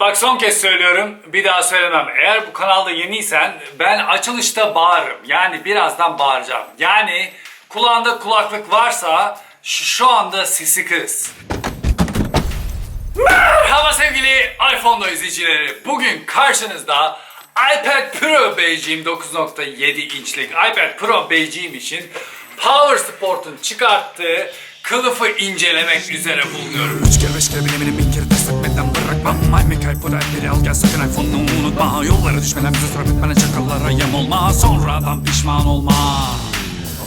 Bak son kez söylüyorum, bir daha söylemem. Eğer bu kanalda yeniysen ben açılışta bağırırım. Yani birazdan bağıracağım. Yani kulağında kulaklık varsa şu, anda sesi kız. Merhaba sevgili iPhone izleyicileri. Bugün karşınızda iPad Pro Beijing 9.7 inçlik iPad Pro Beijing için Power Sport'un çıkarttığı kılıfı incelemek üzere bulunuyorum. My Mikael Poderleri al gel sakın iPhone'unu unutma. Yollara düşmeden bize sıra bitmeden çakallara yem olma. Sonradan pişman olma.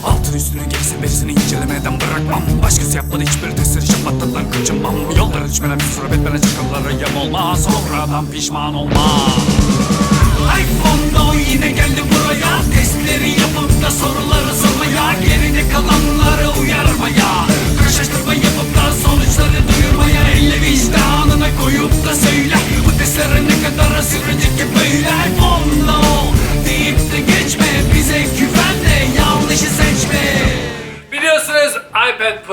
Altın üstünü gerisi berisini incelemeden bırakmam. Başkası yapmadı hiçbir testleri şamatından kaçınmam. Yollara düşmeden bize sıra bitmeden çakallara yem olma. Sonradan pişman olma. iPhone'da o yine geldi buraya. Testleri yapıp da soruları sormaya Geride kalanları uyarmaya. Karşılaştırma yapıp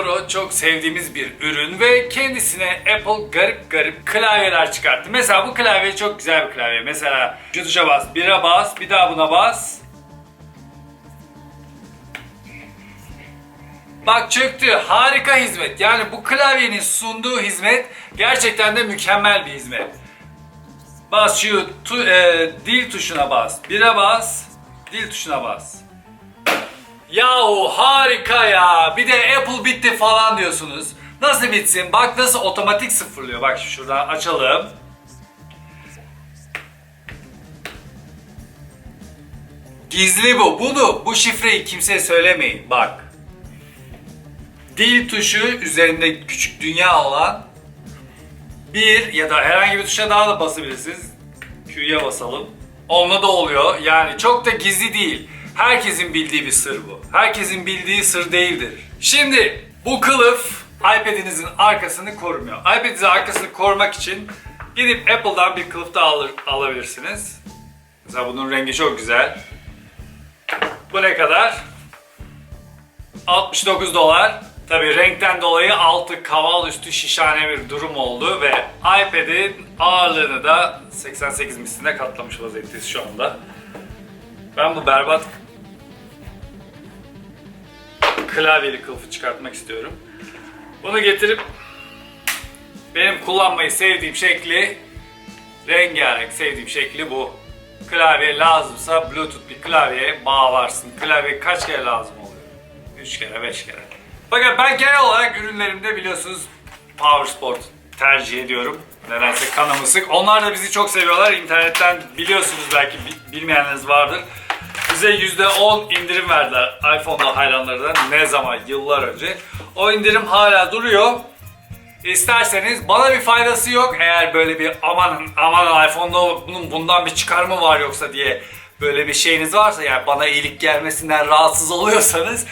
Pro çok sevdiğimiz bir ürün ve kendisine Apple garip garip klavyeler çıkarttı. Mesela bu klavye çok güzel bir klavye. Mesela şu tuşa bas, bire bas, bir daha buna bas. Bak çöktü. Harika hizmet. Yani bu klavyenin sunduğu hizmet gerçekten de mükemmel bir hizmet. Bas şu tu- e, dil tuşuna bas. Bire bas, dil tuşuna bas. Yahu harika ya. Bir de Apple bitti falan diyorsunuz. Nasıl bitsin? Bak nasıl otomatik sıfırlıyor. Bak şuradan açalım. Gizli bu. Bunu, bu şifreyi kimseye söylemeyin. Bak. Dil tuşu üzerinde küçük dünya olan bir ya da herhangi bir tuşa daha da basabilirsiniz. Q'ya basalım. Onunla da oluyor. Yani çok da gizli değil. Herkesin bildiği bir sır bu. Herkesin bildiği sır değildir. Şimdi bu kılıf iPad'inizin arkasını korumuyor. iPad'inizin arkasını korumak için gidip Apple'dan bir kılıf da alır, alabilirsiniz. Mesela bunun rengi çok güzel. Bu ne kadar? 69 dolar. Tabi renkten dolayı altı kaval üstü şişhane bir durum oldu ve iPad'in ağırlığını da 88 misline katlamış vaziyetteyiz şu anda. Ben bu berbat klavyeli kılıfı çıkartmak istiyorum. Bunu getirip benim kullanmayı sevdiğim şekli rengarenk sevdiğim şekli bu. Klavye lazımsa Bluetooth bir klavyeye bağlarsın. Klavye kaç kere lazım oluyor? 3 kere 5 kere. Fakat ben genel olarak ürünlerimde biliyorsunuz Power Sport tercih ediyorum. Nedense kanımı sık. Onlar da bizi çok seviyorlar. İnternetten biliyorsunuz belki bi- bilmeyenleriniz vardır. Bize %10 indirim verdiler iPhone'da hayranlarından. Ne zaman? Yıllar önce. O indirim hala duruyor. İsterseniz bana bir faydası yok eğer böyle bir aman aman iPhone'da bunun bundan bir çıkarımı var yoksa diye böyle bir şeyiniz varsa yani bana iyilik gelmesinden rahatsız oluyorsanız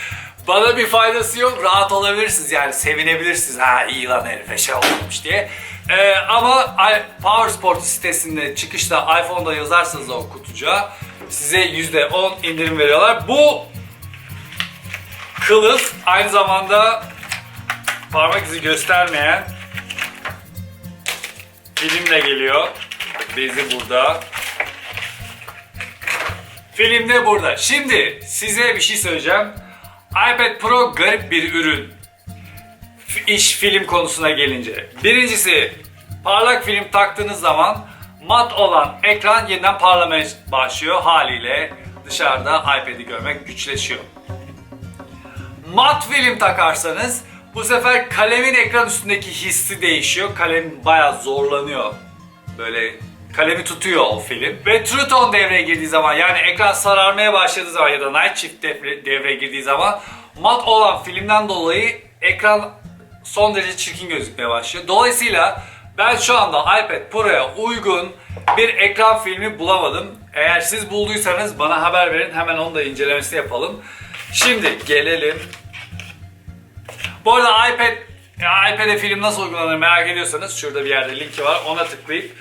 bana bir faydası yok rahat olabilirsiniz yani sevinebilirsiniz ha iyi lan herife şey olmuş diye. Ee, ama Power Sport sitesinde çıkışta iPhone'da yazarsanız o kutucuğa size %10 indirim veriyorlar. Bu kılıf aynı zamanda parmak izi göstermeyen filmle geliyor. Bezi burada. Film de burada. Şimdi size bir şey söyleyeceğim. iPad Pro garip bir ürün. F- İş film konusuna gelince. Birincisi parlak film taktığınız zaman mat olan ekran yeniden parlamaya başlıyor haliyle dışarıda iPad'i görmek güçleşiyor mat film takarsanız bu sefer kalemin ekran üstündeki hissi değişiyor. Kalem bayağı zorlanıyor. Böyle kalemi tutuyor o film. Ve True Tone devreye girdiği zaman yani ekran sararmaya başladığı zaman ya da Night Shift devre- devreye girdiği zaman mat olan filmden dolayı ekran son derece çirkin gözükmeye başlıyor. Dolayısıyla ben şu anda iPad Pro'ya uygun bir ekran filmi bulamadım. Eğer siz bulduysanız bana haber verin. Hemen onu da incelemesini yapalım. Şimdi gelelim. Bu arada iPad iPad'e film nasıl uygulanır merak ediyorsanız şurada bir yerde linki var. Ona tıklayıp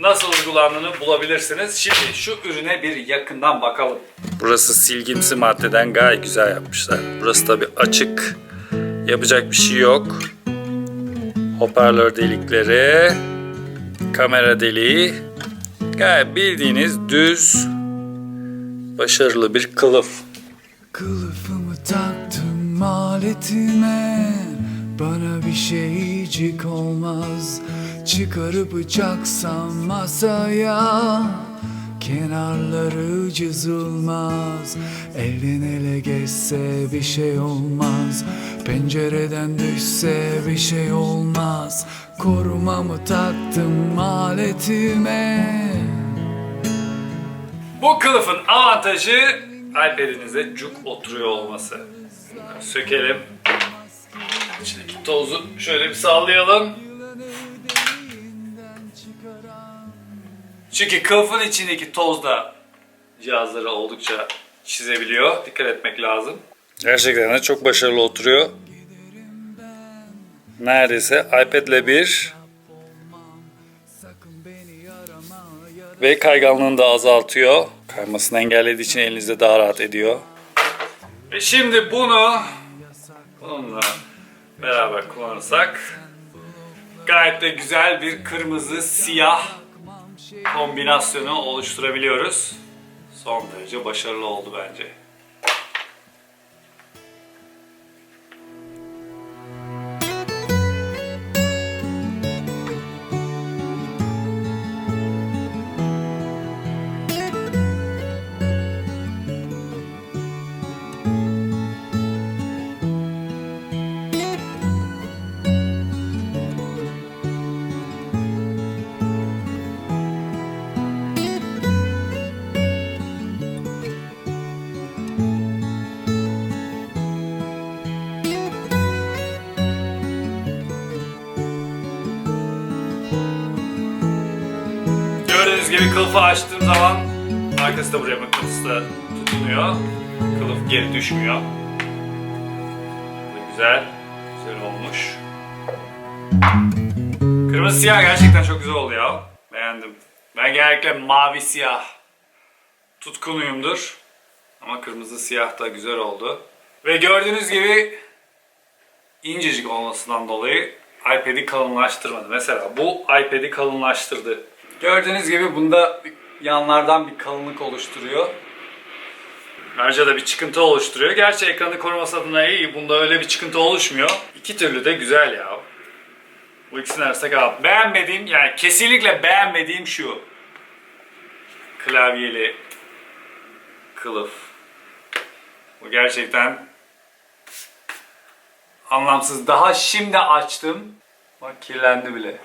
nasıl uygulandığını bulabilirsiniz. Şimdi şu ürüne bir yakından bakalım. Burası silgimsi maddeden gayet güzel yapmışlar. Burası tabi açık. Yapacak bir şey yok. Hoparlör delikleri. kamera deliği. Gayet bildiğiniz düz başarılı bir kılıf. Kılıfımı taktım aletime Bana bir şeycik olmaz Çıkarıp bıçaksam masaya Kenarları cızılmaz Elden ele geçse bir şey olmaz Pencereden düşse bir şey olmaz Korumamı taktım aletime Bu kılıfın avantajı iPad'inize cuk oturuyor olması. Sökelim. İçindeki tozu şöyle bir sallayalım. Çünkü kılıfın içindeki toz da cihazları oldukça çizebiliyor. Dikkat etmek lazım. Gerçekten de çok başarılı oturuyor. Neredeyse iPad'le bir ve kayganlığını da azaltıyor. Kaymasını engellediği için elinizde daha rahat ediyor. Ve şimdi bunu bununla beraber kullanırsak gayet de güzel bir kırmızı siyah kombinasyonu oluşturabiliyoruz. Son derece başarılı oldu bence. Gördüğünüz gibi kılıfı açtığım zaman arkası da buraya mıknatıs da tutunuyor. Kılıf geri düşmüyor. Güzel. Güzel olmuş. Kırmızı siyah gerçekten çok güzel oldu ya. Beğendim. Ben genellikle mavi siyah tutkunuyumdur. Ama kırmızı siyah da güzel oldu. Ve gördüğünüz gibi incecik olmasından dolayı iPad'i kalınlaştırmadı. Mesela bu iPad'i kalınlaştırdı. Gördüğünüz gibi bunda yanlardan bir kalınlık oluşturuyor. Ayrıca da bir çıkıntı oluşturuyor. Gerçi ekranı koruması adına iyi. Bunda öyle bir çıkıntı oluşmuyor. İki türlü de güzel ya. Bu ikisinin arasında kal. Beğenmediğim yani kesinlikle beğenmediğim şu. Klavyeli kılıf. Bu gerçekten anlamsız. Daha şimdi açtım. Bak kirlendi bile.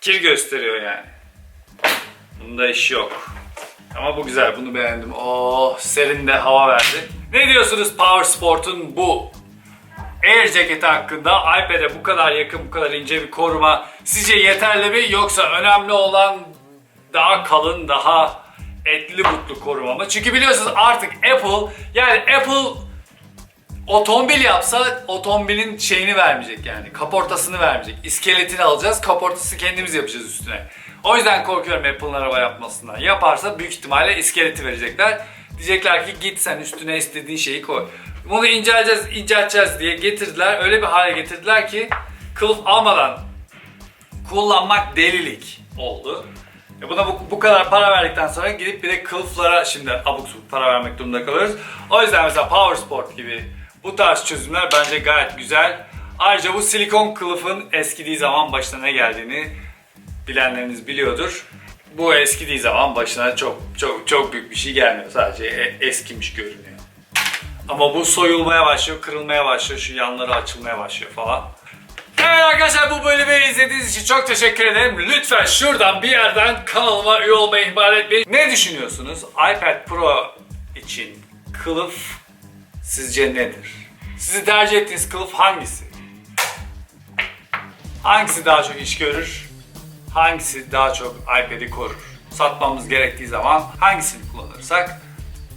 Kir gösteriyor yani. Bunda iş yok. Ama bu güzel. Bunu beğendim. Oh serin de hava verdi. Ne diyorsunuz Power Sport'un bu Air ceketi hakkında iPad'e bu kadar yakın, bu kadar ince bir koruma sizce yeterli mi yoksa önemli olan daha kalın, daha etli butlu koruma mı? Çünkü biliyorsunuz artık Apple yani Apple otomobil yapsa otomobilin şeyini vermeyecek yani kaportasını vermeyecek. İskeletini alacağız, kaportası kendimiz yapacağız üstüne. O yüzden korkuyorum Apple'ın araba yapmasından. Yaparsa büyük ihtimalle iskeleti verecekler. Diyecekler ki git sen üstüne istediğin şeyi koy. Bunu inceleyeceğiz, incelteceğiz diye getirdiler. Öyle bir hale getirdiler ki kılıf almadan kullanmak delilik oldu. E buna bu, bu kadar para verdikten sonra gidip bir de kılıflara şimdi abuk subuk para vermek durumunda kalıyoruz. O yüzden mesela Power Sport gibi bu tarz çözümler bence gayet güzel. Ayrıca bu silikon kılıfın eskidiği zaman başına ne geldiğini bilenleriniz biliyordur. Bu eskidiği zaman başına çok çok çok büyük bir şey gelmiyor. Sadece e- eskimiş görünüyor. Ama bu soyulmaya başlıyor, kırılmaya başlıyor, şu yanları açılmaya başlıyor falan. Evet arkadaşlar bu bölümü izlediğiniz için çok teşekkür ederim. Lütfen şuradan bir yerden kanalıma üye olmayı ihmal etmeyin. Ne düşünüyorsunuz? iPad Pro için kılıf sizce nedir? Sizi tercih ettiğiniz kılıf hangisi? Hangisi daha çok iş görür? Hangisi daha çok iPad'i korur? Satmamız gerektiği zaman hangisini kullanırsak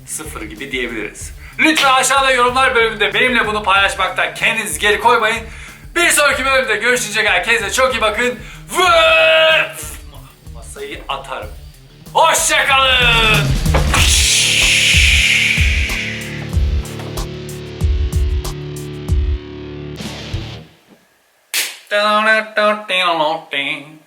sıfır gibi diyebiliriz. Lütfen aşağıda yorumlar bölümünde benimle bunu paylaşmaktan kendinizi geri koymayın. Bir sonraki bölümde görüşecek herkese çok iyi bakın. Ve masayı atarım. Hoşçakalın. Ding